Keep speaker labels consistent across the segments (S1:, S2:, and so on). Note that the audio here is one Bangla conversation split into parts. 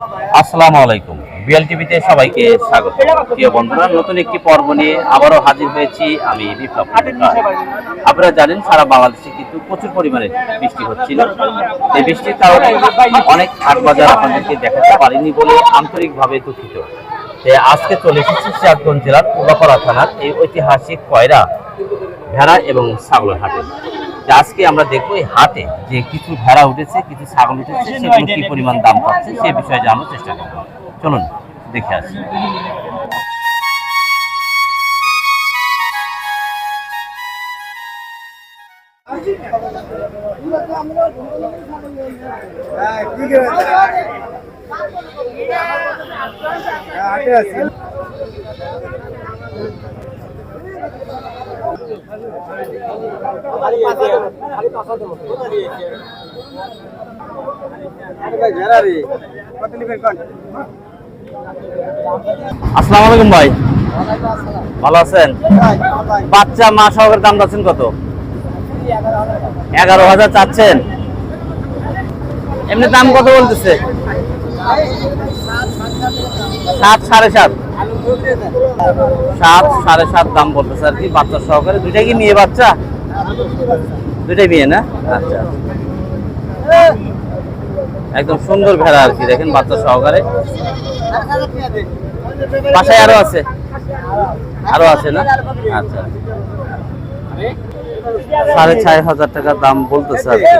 S1: আসসালামু আলাইকুম। বিএল টিভিতে সবাইকে স্বাগত। প্রিয় বন্ধুরা, নতুন একটি পর্ব নিয়ে আবারও হাজির হয়েছি আমি বিপ্লব আপনারা জানেন, সারা বাংলাদেশে কিন্তু প্রচুর পরিমাণে বৃষ্টি হচ্ছিল। এই বৃষ্টির কারণে অনেক হাট বাজার আপনাদেরকে দেখাতে পারিনি বলে আন্তরিকভাবে দুঃখিত। আজকে চলে এসেছি সিরাজগঞ্জ জেলার উল্লাপাড়া থানার এই ঐতিহাসিক কয়রা, ভেড়া এবং ছাগলের হাটে। আজকে আমরা দেখব এই হাতে যে কিছু ভেড়া উঠেছে কিছু ছাগল উঠেছে সেগুলো কি পরিমাণ দাম পাচ্ছে সে বিষয়ে জানার চেষ্টা করব। চলুন দেখে আসি। আসসালামু আলাইকুম ভাই। ভালো আছেন? বাচ্চা মা সহকারে দাম যাচ্ছেন কত? এগারো হাজার চাচ্ছেন। এমনি দাম কত বলতেছে? সাত, সাড়ে সাত। সাত, সাড়ে সাত দাম বলতেছে আর কি, বাচ্চা সহকারে। দুইটা কি মেয়ে বাচ্চা? দুইটাই মেয়ে না? আচ্ছা একদম সুন্দর ভেড়া আর কি, দেখেন বাচ্চা সহকারে। বাসায় আরও আছে? আরও আছে না? আচ্ছা। সাড়ে ছয় হাজার টাকা দাম বলতেছে আর কি।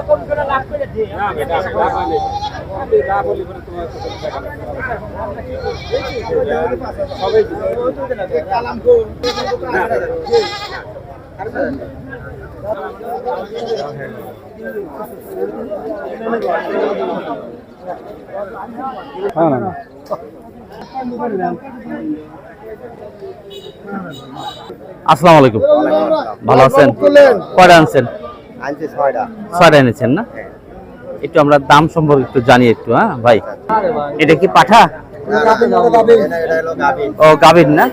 S1: আসসালামু আলাইকুম। ভালো আছেন? কয়টা আনছেন?
S2: ছয়টা।
S1: এনেছেন না? একটু আমরা দাম সম্পর্কে একটু জানি একটু হ্যাঁ ভাই। এটা কি পাঠা? ও গাভীর না?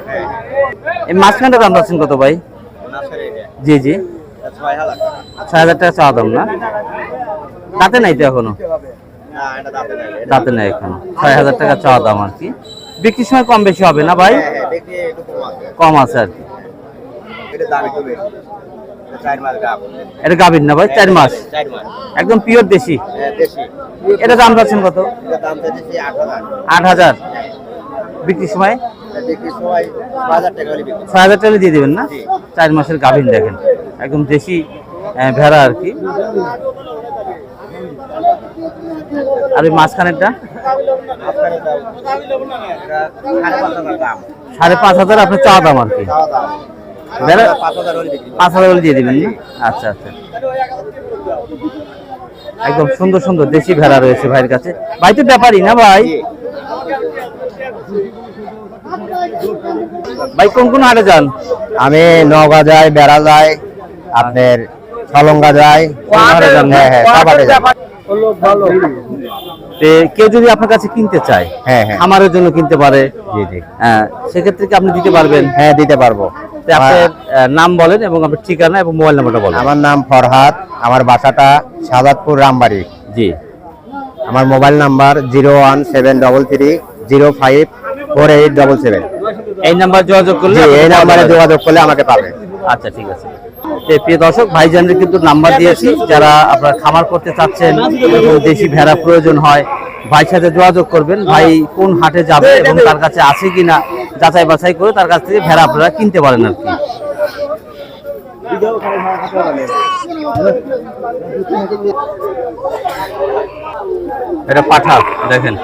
S1: এই মাঝখানটা দাম পাচ্ছেন কত ভাই? জি জি।
S2: ছয় হাজার
S1: টাকা চাওয়া দাম না? তাতে নাই তো
S2: এখনও?
S1: তাতে নাই এখনও। ছয় হাজার টাকা চাওয়া দাম আর কি। বিক্রির সময় কম বেশি হবে না ভাই?
S2: হ্যাঁ, হ্যাঁ, কম আছে।
S1: আর কি।
S2: এটা
S1: গাভীর না ভাই? চার মাস? একদম পিওর দেশি?
S2: হ্যাঁ,
S1: এটা দাম পাচ্ছেন কত?
S2: আট হাজার।
S1: বিক্রির সময়?
S2: ছয় হাজার টাকা
S1: দিয়ে দেবেন না? চার মাসের গাভীর দেখেন। একদম দেশি ভেড়া আর কি। আর ওই মাঝখানেরটা?
S2: সাড়ে পাঁচ হাজার
S1: আপনার চাওয়া দাম আর কি?
S2: পাঁচ হাজার হলে
S1: দিয়ে দিবেন আচ্ছা আচ্ছা। একদম সুন্দর সুন্দর দেশি ভেড়া রয়েছে ভাইয়ের কাছে। ভাই তো ব্যাপারই না ভাই? ভাই কোন কোন হাটে যান?
S2: আমি নওগাঁ যাই বেড়া যাই আপনার সলঙ্গা যাই
S1: কোন হাটে যান?
S2: হ্যাঁ হ্যাঁ
S1: কেউ যদি আপনার কাছে কিনতে চায়
S2: হ্যাঁ হ্যাঁ।
S1: খামারের জন্য কিনতে পারে।
S2: জি জি।
S1: হ্যাঁ, সেক্ষেত্রে কি আপনি দিতে পারবেন?
S2: হ্যাঁ দিতে পারব।
S1: আপনার নাম বলেন এবং আপনার ঠিকানা এবং মোবাইল নাম্বারটা বলেন।
S2: আমার নাম ফরহাদ আমার বাসাটা সাদাতপুর রামবাড়ি।
S1: জি।
S2: আমার mobile number zero one seven double three zero five four eight double seven.
S1: এই নাম্বার যোগাযোগ করলে
S2: এই নাম্বারে যোগাযোগ করলে আমাকে পাবে।
S1: আচ্ছা ঠিক আছে। প্রিয় দর্শক ভাইজানদের কিন্তু নাম্বার দিয়েছি। যারা আপনারা খামার করতে চাচ্ছেন দেশি ভেড়া প্রয়োজন হয়, ভাইয়ের সাথে যোগাযোগ করবেন। ভাই কোন হাটে যাবে এবং তার কাছে আছে কিনা যাচাই বাছাই করে তার কাছ থেকে ভেড়া আপনারা কিনতে পারেন আর কি। এটা দেখেন।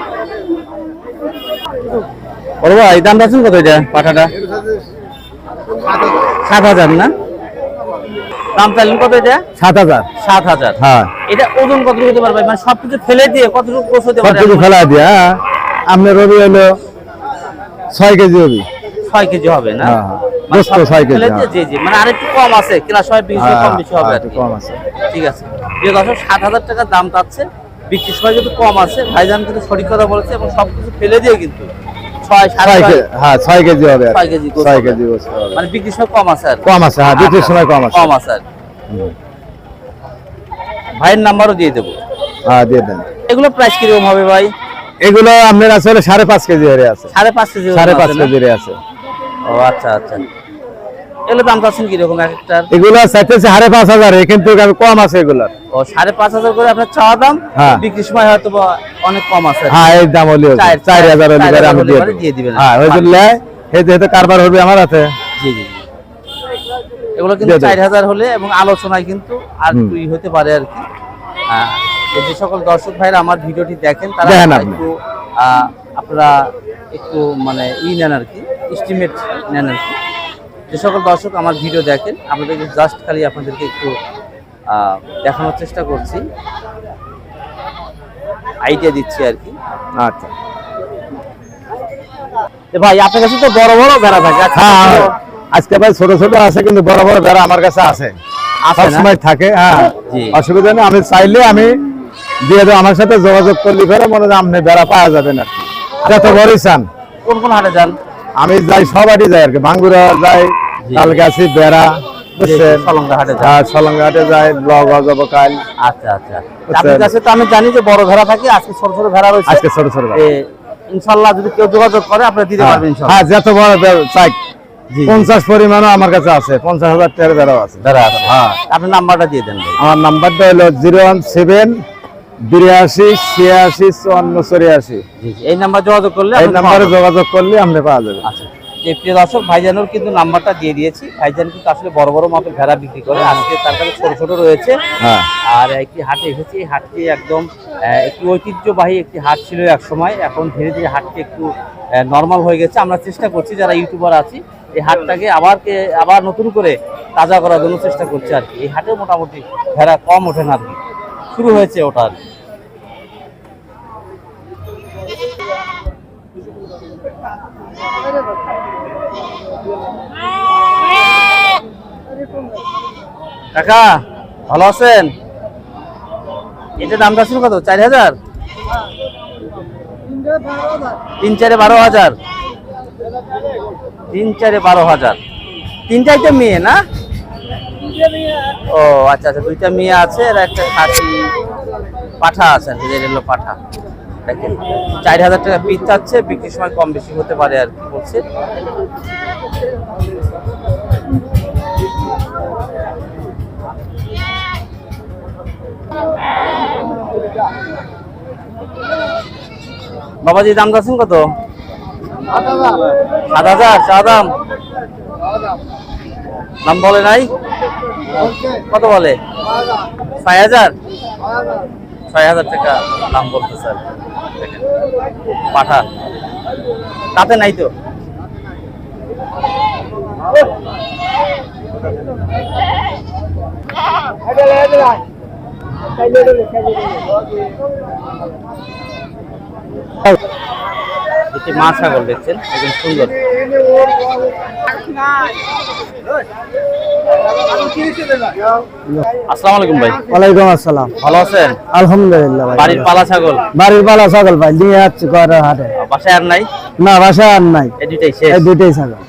S1: ভাই কত পাঠাটা? সাত হাজার না? দাম চাইলেন কত এটা?
S2: সাত হাজার।
S1: সাত হাজার।
S2: হ্যাঁ।
S1: এটা ওজন কতটুকু হতে পারবে? মানে সবকিছু ফেলে দিয়ে কতটুকু
S2: সবকিছু ফেলা দিয়া আপনার রবি হলো ছয় কেজি রবি।
S1: ছয় কেজি হবে না? দাম চাচ্ছে। বিক্রির সময় কিন্তু কম আছে। ভাইজান কিন্তু সঠিক কথা বলেছে এবং সবকিছু ফেলে দিয়ে কিন্তু ছয় সাড়ে
S2: ছয়
S1: ছয়?
S2: হ্যাঁ ছয় কেজি হবে
S1: ছয় কেজি গোস্ত
S2: ছয়
S1: হবে।
S2: কেজি গোস্ত হবে।
S1: মানে বিক্রির সময় কম আছে
S2: কম আছে হ্যাঁ বিক্রির সময় কম আছে।
S1: কম আছে ভাইয়ের নাম্বারও দিয়ে দেবো।
S2: হ্যাঁ দিয়ে দেন।
S1: এগুলো প্রাইস কীরকম হবে ভাই?
S3: এগুলো আপনার আসলে সাড়ে পাঁচ কেজি হয়ে আছে।
S1: সাড়ে পাঁচ কেজি
S3: সাড়ে পাঁচ কেজি আছে।
S1: ও আচ্ছা আচ্ছা। এগুলো দাম চাচ্ছেন কীরকম এক একটার
S3: এগুলো চাইতেছে সাড়ে পাঁচ হাজার কিন্তু আমি কম আছে এগুলোর
S1: ও সাড়ে পাঁচ হাজার করে আপনার চাওয়া দাম
S3: হ্যাঁ।
S1: বিক্রির সময় হয়তো অনেক কম আছে
S3: হ্যাঁ এই দাম হলে
S1: চার-
S3: হাজার হলে আমি দিয়ে
S1: দিবেন।
S3: হ্যাঁ ওই জন্য এই যেহেতু কারবার হবে আমার হাতে
S1: জি জি। এগুলো কিন্তু। চার হাজার হলে এবং আলোচনায় কিন্তু আর। দুই হতে পারে আর কি এই যে সকল দর্শক ভাইরা আমার ভিডিওটি দেখেন তারা একটু আপনারা একটু মানে ই নেন আর কি এস্টিমেট নেন আর কি যে সকল দর্শক আমার ভিডিও দেখেন আপনাদেরকে জাস্ট খালি আপনাদেরকে একটু দেখানোর চেষ্টা করছি। আইডিয়া দিচ্ছি আর কি।
S3: আচ্ছা।
S1: ভাই আপনার কাছে তো বড় বড় ভেড়া থাকে আজকে
S3: হ্যাঁ আজকে ভাই ছোট ছোট আছে কিন্তু বড় বড় বেড়া আমার কাছে আছে? সবসময় থাকে হ্যাঁ।
S1: জি।
S3: অসুবিধা নেই আমি চাইলে আমি দিয়ে দেবো আমার সাথে যোগাযোগ করলে ফেরে মনে হয় আপনি বেড়া পাওয়া যাবেন আর কি যত বড়ই চান।
S1: কোন কোন হাটে যান?
S3: আমি যাই সবারই যাই আর কি। ভাঙ্গুরা যাই তালগাছি বেড়া যাই। ব্লগ কাল।
S1: আচ্ছা আচ্ছা। আপনার কাছে তো আমি জানি যে বড় ভেড়া থাকে আজকে ছোট ছোট ভেড়া রয়েছে।
S3: আজকে ছোট ছোট
S1: ইনশাল্লাহ যদি কেউ যোগাযোগ করে আপনি দিতে
S3: হ্যাঁ,
S1: পারবেন
S3: হ্যাঁ যত বড় চাই। পঞ্চাশ পরিমাণও আমার কাছে আছে পঞ্চাশ হাজার টাকার বেড়াও আছে।
S1: ভেড়া আছে। হ্যাঁ। আপনি নাম্বারটা দিয়ে দেন
S3: আমার নাম্বারটা হলো জিরো ওয়ান সেভেন বিরাশি ছিয়াশি চুয়ান্ন
S1: এই নাম্বার যোগাযোগ করলে
S3: এই নাম্বারে যোগাযোগ করলে আপনি পাওয়া যাবে।
S1: আচ্ছা। যে প্রিয় দর্শক ভাইজানুর কিন্তু নাম্বারটা দিয়ে দিয়েছি। ভাইজান কিন্তু আসলে বড় বড় মাপের ভেড়া বিক্রি করে। আজকে তার কাছে ছোট ছোট রয়েছে।
S3: হ্যাঁ।
S1: আর একটি হাটে এসেছি। এই হাটটি একদম একটি ঐতিহ্যবাহী একটি হাট ছিল এক সময়। এখন ধীরে ধীরে হাটটি একটু নর্মাল হয়ে গেছে। আমরা চেষ্টা করছি যারা ইউটিউবার আছি এই হাটটাকে আবার আবার নতুন করে তাজা করার জন্য চেষ্টা করছি আর কি। এই হাটে মোটামুটি ভেড়া কম ওঠে না আর কি। শুরু হয়েছে ওটার। কাকা, ভালো আছেন? এটা দামটা ছিল কত? চার হাজার? তিন চারে বারো হাজার। তিন চারে বারো হাজার। তিনটাই তো মেয়ে না? ও আচ্ছা আচ্ছা দুইটা মেয়ে আছে, আর একটা খাসি পাঠা আছে আর কি হলো পাঠা। দেখেন, চার হাজার টাকা পিস চাচ্ছে, বিক্রির সময় কম বেশি হতে পারে আর কি বলছে। বাবাজি, দাম যাচ্ছেন কত? সাত হাজার, চা দাম? দাম বলে নাই? কত বলে? ছয় হাজার? ছয় হাজার টাকা দাম বলতে স্যার। পাঠা। তাতে নাই তো? একটি মা ছাগল দেখছেন, একদম সুন্দর। আসসালামু আলাইকুম ভাই।
S2: ওয়ালাইকুম আসসালাম।
S1: ভালো আছেন?
S2: আলহামদুলিল্লাহ ভাই।
S1: বাড়ির পালা ছাগল?
S2: বাড়ির পালা ছাগল ভাই নিয়ে যাচ্ছি ঘরের হাটে।
S1: বাসায় আর নাই?
S2: না বাসায় আর নাই।
S1: এই দুইটাই শেষ।
S2: এই দুইটাই ছাগল।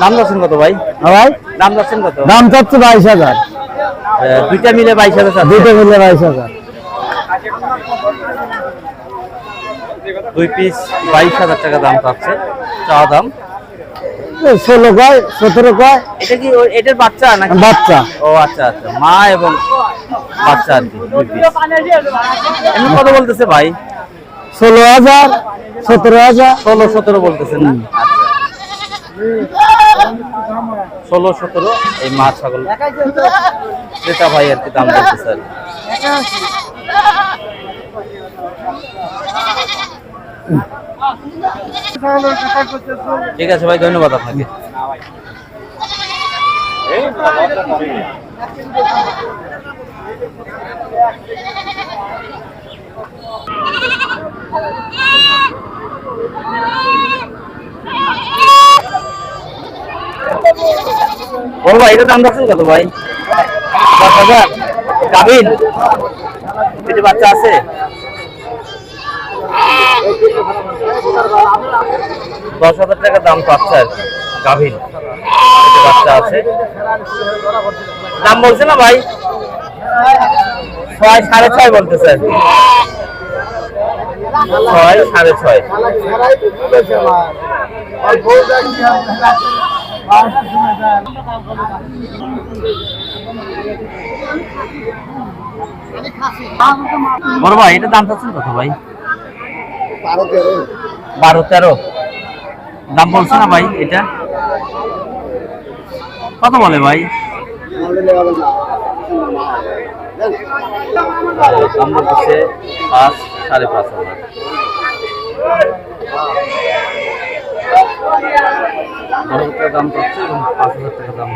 S1: দাম যাচ্ছেন কত ভাই?
S2: হ্যাঁ ভাই?
S1: দাম যাচ্ছেন কত?
S2: দাম চাচ্ছে বাইশ হাজার।
S1: দুইটা মিলে বাইশ হাজার।
S2: দুইটা মিলে বাইশ হাজার।
S1: দুই পিস বাইশ হাজার টাকা দাম পাচ্ছে চা দাম।
S2: ষোলো কয় সতেরো কয়।
S1: এটা কি এটার বাচ্চা নাকি?
S2: বাচ্চা।
S1: ও আচ্ছা আচ্ছা। মা এবং বাচ্চা আর কি এমনি কত বলতেছে ভাই?
S2: ষোলো হাজার সতেরো হাজার।
S1: ষোলো সতেরো বলতেছে না? ষোলো সতেরো এই মা ছাগল। ক্রেতা ভাই আর কি দাম বলতেছে আর কি। ঠিক আছে ভাই, ধন্যবাদ আপনাকে। বল ভাই, এটা দাম রাখছেন কত ভাই? দশ হাজার। গাভিন বাচ্চা আছে। দশ হাজার টাকা দাম পাচ্ছে আর কি। পেটে বাচ্চা আছে। দাম বলছে না ভাই? ছয়, সাড়ে ছয় বলতেছে আর ছয়, সাড়ে ছয়। বড় ভাই, এটা দাম চাচ্ছেন কত ভাই? তেরো বারো তেরো। দাম বলছে না ভাই এটা? কত বলে ভাই। দাম বলতেছে পাঁচ, সাড়ে পাঁচ হাজার। দাম পাঁচ হাজার টাকা দাম।